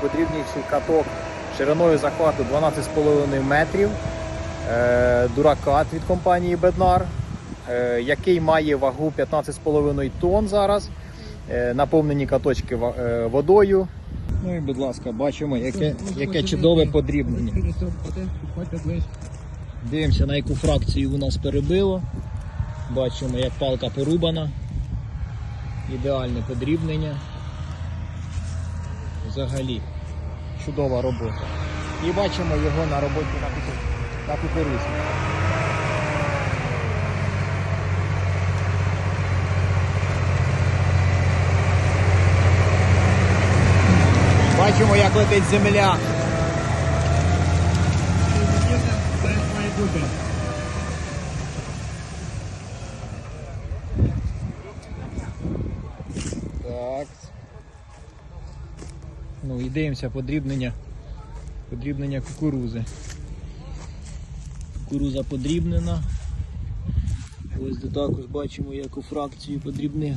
Подрібніший каток шириною захвату 12,5 метрів. Е, Дуракат від компанії Беднар, е, який має вагу 15,5 тонн зараз. Е, Наповнені каточки водою. Ну і, будь ласка, бачимо, яке, яке чудове подрібнення. Дивимося, на яку фракцію у нас перебило. Бачимо, як палка порубана. Ідеальне подрібнення. Взагалі чудова робота. І бачимо його на роботі на, куку- кукурузі. Бачимо, як летить земля. Так. Ну і дивимося подрібнення. Подрібнення кукурузи. Кукуруза подрібнена. Ось де також бачимо, яку фракцію подрібнив.